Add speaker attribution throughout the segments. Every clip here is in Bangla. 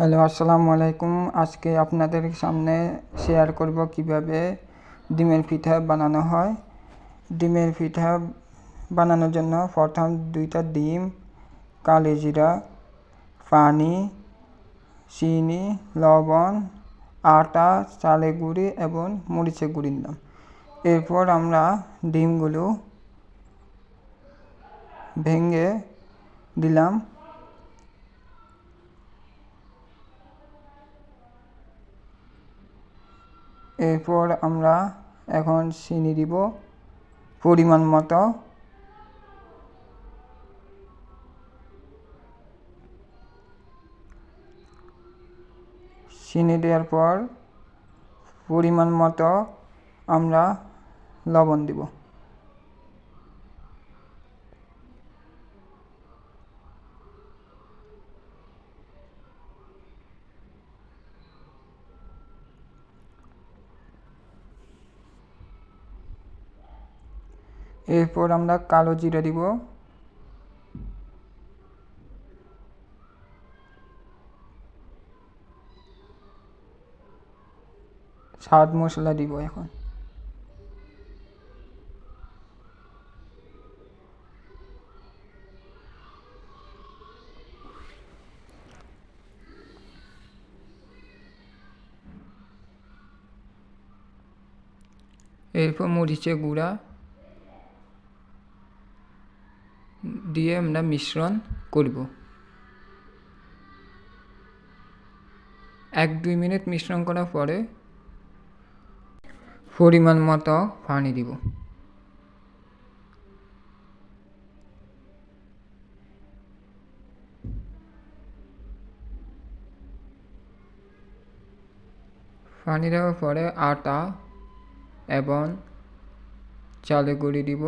Speaker 1: হ্যালো, আসসালামু আলাইকুম। আজকে আপনাদের সামনে শেয়ার করব কীভাবে ডিমের পিঠা বানানো হয়। ডিমের পিঠা বানানোর জন্য প্রথম দুইটা ডিম, কালি জিরা, পানি, চিনি, লবণ, আটা চালের গুঁড়ি এবং মরিচের গুঁড়ি দিলাম। এরপর আমরা ডিমগুলো ভেঙে দিলাম। এরপর আমরা এখন চিনি দিব পরিমাণ মতো। চিনি দেওয়ার পর পরিমাণ মতো আমরা লবণ দিব। এরপর আমরা কালো জিরা দিব। স্বাদ মশলা দিব এখন। এরপর মরিচের গুঁড়া। দিয়ে আমরা মিশ্রণ করব। এক দুই মিনিট মিশ্রণ করার পরে পরিমাণ মতো পানি দিব। পানি দেওয়ার পরে আটা এবং চালে গুঁড়ি দিব।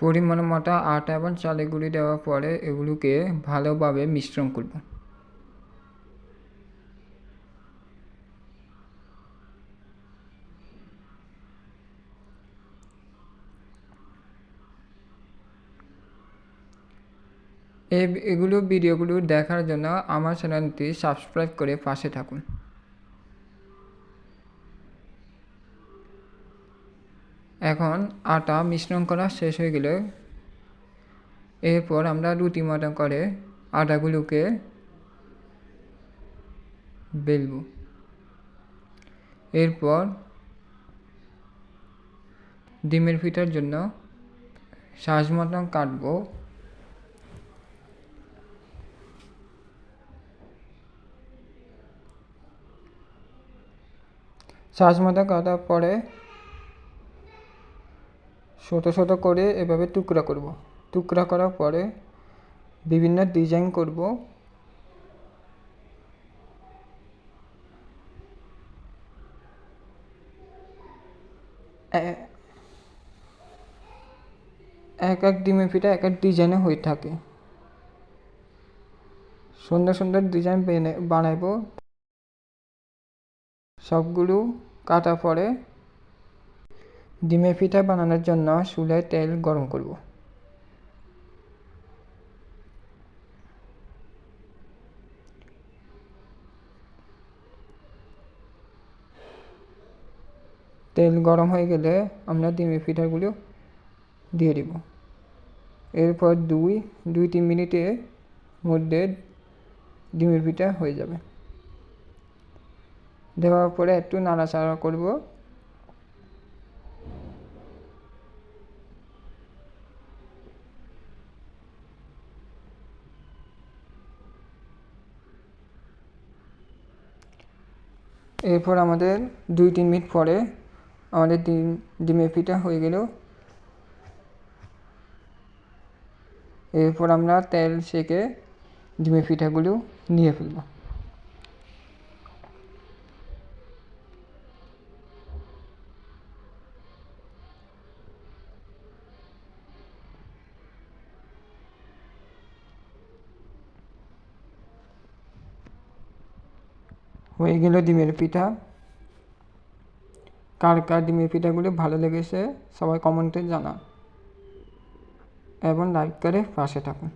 Speaker 1: পরিমাণ মতো আটা এবং চালের গুঁড়ি দেওয়ার পরে এগুলোকে ভালোভাবে মিশ্রণ করব। এগুলো ভিডিওগুলো দেখার জন্য আমার চ্যানেলটি সাবস্ক্রাইব করে পাশে থাকুন। এখন আটা মিশ্রণ করা শেষ হয়ে গেলে এরপর আমরা রুটি মতো করে আটাগুলোকে বেলব। এরপর ডিমের ফিটার জন্য সাজ মতন কাটবো। সাজ মতো কাটার পরে ছোটো ছোটো করে এভাবে টুকরা করব। টুকরা করার পরে বিভিন্ন ডিজাইন করব। এক এক ডিমের পিঠা এক এক ডিজাইনে হয়ে থাকে। সুন্দর সুন্দর ডিজাইন বানাইবো। সবগুলো কাটার পরে ডিমের পিঠা বানানোর জন্য চুলায় তেল গরম করব। তেল গরম হয়ে গেলে আমরা ডিমের পিঠাগুলো দিয়ে দিব। এরপর দুই দুই, তিন মিনিটের মধ্যে ডিমের পিঠা হয়ে যাবে। দেওয়ার পরে একটু নাড়াচাড়া করব। এরপর আমাদের দুই তিন মিনিট পরে আমাদের ডিম, ডিমের পিঠা হয়ে গেল। এরপর আমরা তেল সেকে ডিমের পিঠাগুলো নিয়ে ফেলব। হয়ে গেল ডিমের পিঠা। কার কার ডিমের পিঠাগুলি ভালো লেগেছে সবাই কমেন্টে জানা এবং লাইক করে পাশে থাকুন।